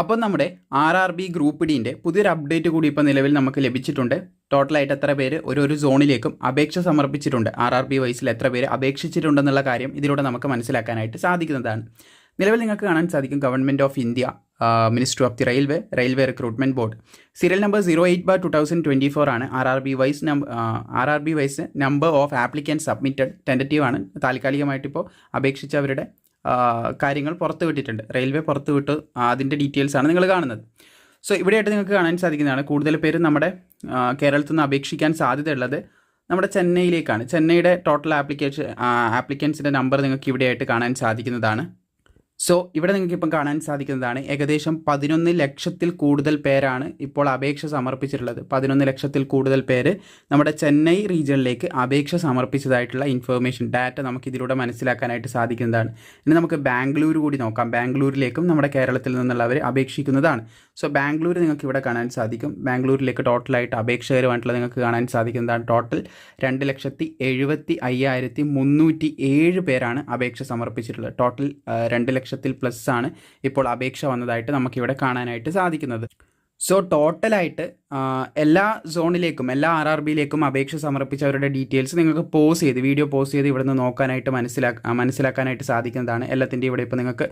അപ്പം നമ്മുടെ R R B group ഡീന്റെ പുതിയൊരു അപ്ഡേറ്റ് കൂടി ഇപ്പോൾ നിലവിൽ നമുക്ക് ലഭിച്ചിട്ടുണ്ട്. ടോട്ടലായിട്ട് എത്ര പേര് ഓരോരോ സോണിലേക്കും അപേക്ഷ സമർപ്പിച്ചിട്ടുണ്ട്. ആർ ആർ ബി വൈസിൽ എത്ര പേര് അപേക്ഷിച്ചിട്ടുണ്ടെന്നുള്ള കാര്യം ഇതിലൂടെ നമുക്ക് മനസ്സിലാക്കാനായിട്ട് സാധിക്കുന്നതാണ്. നിലവിൽ നിങ്ങൾക്ക് കാണാൻ സാധിക്കും government of India ministry of the railway railway recruitment board serial number zero eight bar two thousand twenty four ആണ് R R B wise R R B wise number of applicant submitted tentative ആണ്. താൽക്കാലികമായിട്ടിപ്പോൾ അപേക്ഷിച്ചവരുടെ കാര്യങ്ങൾ പുറത്തുവിട്ടിട്ടുണ്ട് railway പുറത്തു വിട്ട്. അതിന്റെ ഡീറ്റെയിൽസാണ് നിങ്ങൾ കാണുന്നത്. So ഇവിടെയായിട്ട് നിങ്ങൾക്ക് കാണാൻ സാധിക്കുന്നതാണ് കൂടുതൽ പേര് നമ്മുടെ കേരളത്തിൽ നിന്ന് അപേക്ഷിക്കാൻ സാധ്യതയുള്ളത് നമ്മുടെ ചെന്നൈയിലേക്കാണ്. ചെന്നൈയുടെ ടോട്ടൽ ആപ്ലിക്കേഷൻ ആപ്ലിക്കൻസിന്റെ നമ്പർ നിങ്ങൾക്ക് ഇവിടെയായിട്ട് കാണാൻ സാധിക്കുന്നതാണ്. സോ ഇവിടെ നിങ്ങൾക്ക് ഇപ്പം കാണാൻ സാധിക്കുന്നതാണ് ഏകദേശം പതിനൊന്ന് ലക്ഷത്തിൽ കൂടുതൽ പേരാണ് ഇപ്പോൾ അപേക്ഷ സമർപ്പിച്ചിട്ടുള്ളത്. പതിനൊന്ന് ലക്ഷത്തിൽ കൂടുതൽ പേര് നമ്മുടെ ചെന്നൈ റീജിയനിലേക്ക് അപേക്ഷ സമർപ്പിച്ചതായിട്ടുള്ള ഇൻഫർമേഷൻ ഡാറ്റ നമുക്ക് ഇതിലൂടെ മനസ്സിലാക്കാനായിട്ട് സാധിക്കുന്നതാണ്. ഇനി നമുക്ക് ബാംഗ്ലൂർ കൂടി നോക്കാം. ബാംഗ്ലൂരിലേക്കും നമ്മുടെ കേരളത്തിൽ നിന്നുള്ളവർ അപേക്ഷിക്കുന്നതാണ്. സോ ബാംഗ്ലൂർ നിങ്ങൾക്ക് ഇവിടെ കാണാൻ സാധിക്കും. ബാംഗ്ലൂരിലേക്ക് ടോട്ടലായിട്ട് അപേക്ഷകരുമായിട്ടുള്ള നിങ്ങൾക്ക് കാണാൻ സാധിക്കുന്നതാണ് ടോട്ടൽ രണ്ട് ലക്ഷത്തി എഴുപത്തി അയ്യായിരത്തി മുന്നൂറ്റി ഏഴ് പേരാണ് അപേക്ഷ സമർപ്പിച്ചിട്ടുള്ളത്. ടോട്ടൽ രണ്ട് രണ്ട് ലക്ഷത്തിൽ പ്ലസ് ആണ് ഇപ്പോൾ അപേക്ഷ വന്നതായിട്ട് നമുക്കിവിടെ കാണാനായിട്ട് സാധിക്കുന്നത്. സോ ടോട്ടലായിട്ട് എല്ലാ സോണിലേക്കും എല്ലാ ആർ ആർ ബിയിലേക്കും അപേക്ഷ സമർപ്പിച്ചവരുടെ ഡീറ്റെയിൽസ് നിങ്ങൾക്ക് പോസ് ചെയ്ത് വീഡിയോ പോസ് ചെയ്ത് ഇവിടെ നിന്ന് നോക്കാനായിട്ട് മനസ്സിലാക്ക മനസ്സിലാക്കാനായിട്ട് സാധിക്കുന്നതാണ്. എല്ലാത്തിന്റെ ഇവിടെ ഇപ്പോൾ നിങ്ങൾക്ക്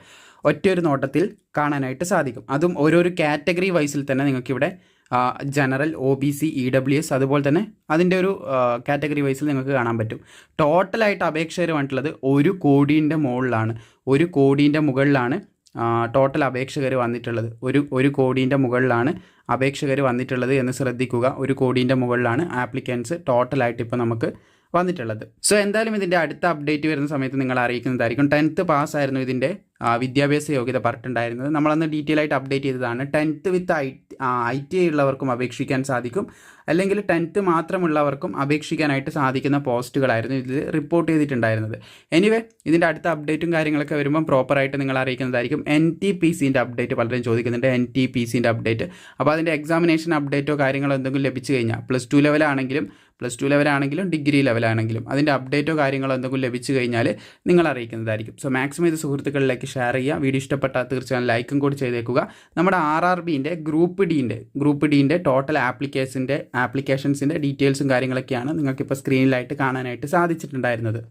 ഒറ്റയൊരു നോട്ടത്തിൽ കാണാനായിട്ട് സാധിക്കും. അതും ഓരോരോ കാറ്റഗറി വൈസിൽ തന്നെ നിങ്ങൾക്കിവിടെ general O B C E W S അതുപോലെ തന്നെ അതിന്റെ ഒരു കാറ്റഗറി വൈസിൽ നിങ്ങൾക്ക് കാണാൻ പറ്റും. ടോട്ടലായിട്ട് അപേക്ഷകർ വന്നിട്ടുള്ളത് ഒരു കോടീന്റെ മുകളിലാണ്. ഒരു കോടീന്റെ മുകളിലാണ് ടോട്ടൽ അപേക്ഷകർ വന്നിട്ടുള്ളത്. ഒരു ഒരു കോടീന്റെ മുകളിലാണ് അപേക്ഷകർ വന്നിട്ടുള്ളത് എന്ന് ശ്രദ്ധിക്കുക. ഒരു കോടീന്റെ മുകളിലാണ് ആപ്ലിക്കൻസ് ടോട്ടലായിട്ട് ഇപ്പോൾ നമുക്ക് വന്നിട്ടുള്ളത്. സോ എന്തായാലും ഇതിന്റെ അടുത്ത അപ്ഡേറ്റ് വരുന്ന സമയത്ത് നിങ്ങൾ അറിയിക്കുന്നതായിരിക്കും. ടെൻത്ത് പാസ്സായിരുന്നു ഇതിന്റെ വിദ്യാഭ്യാസ യോഗ്യത പറഞ്ഞിട്ടുണ്ടായിരുന്നത് നമ്മളന്ന് ഡീറ്റെയിൽ ആയിട്ട് അപ്ഡേറ്റ് ചെയ്തതാണ്. Tenth with I I T I ഉള്ളവർക്കും അപേക്ഷിക്കാൻ സാധിക്കും. അല്ലെങ്കിൽ ടെൻത്ത് മാത്രമുള്ളവർക്കും അപേക്ഷിക്കാനായിട്ട് സാധിക്കുന്ന പോസ്റ്റുകളായിരുന്നു ഇതിൽ റിപ്പോർട്ട് ചെയ്തിട്ടുണ്ടായിരുന്നത്. എനിവേ ഇതിന്റെ അടുത്ത അപ്ഡേറ്റും കാര്യങ്ങളൊക്കെ വരുമ്പം പ്രോപ്പറായിട്ട് നിങ്ങൾ അറിയിക്കുന്നതായിരിക്കും. എൻ ടി പി സിന്റെ അപ്ഡേറ്റ് പലരും ചോദിക്കുന്നുണ്ട്. എൻ ടി പി സിന്റെ അപ്ഡേറ്റ് അപ്പോൾ അതിന്റെ എക്സാമിനേഷൻ അപ്ഡേറ്റോ കാര്യങ്ങളോ എന്തെങ്കിലും ലഭിച്ചു കഴിഞ്ഞാൽ പ്ലസ് ടു ലെവലാണെങ്കിലും പ്ലസ് ടു ലെവലാണെങ്കിലും ഡിഗ്രി ലെവലാണെങ്കിലും അതിന്റെ അപ്ഡേറ്റോ കാര്യങ്ങളോ എന്തെങ്കിലും ലഭിച്ചു കഴിഞ്ഞാൽ നിങ്ങൾ അറിയിക്കുന്നതായിരിക്കും. സോ മാക്സിമം ഇത് സുഹൃത്തുക്കളിലേക്ക് ഷെയർ ചെയ്യുക. വീഡിയോ ഇഷ്ടപ്പെട്ടാൽ തീർച്ചയായും ലൈക്കും കൂടി ചെയ്തേക്കുക. നമ്മുടെ ആർ ആർ ബിന്റെ ഗ്രൂപ്പ് ഡീന്റെ ഗ്രൂപ്പ് ഡീന്റെ ടോട്ടൽ ആപ്ലിക്കേഷന്റെ ആപ്ലിക്കേഷൻസിന്റെ ഡീറ്റെയിൽസും കാര്യങ്ങളൊക്കെയാണ് നിങ്ങൾക്കിപ്പോൾ സ്ക്രീനിലായിട്ട് കാണാനായിട്ട് സാധിച്ചിട്ടുണ്ടായിരുന്നത്.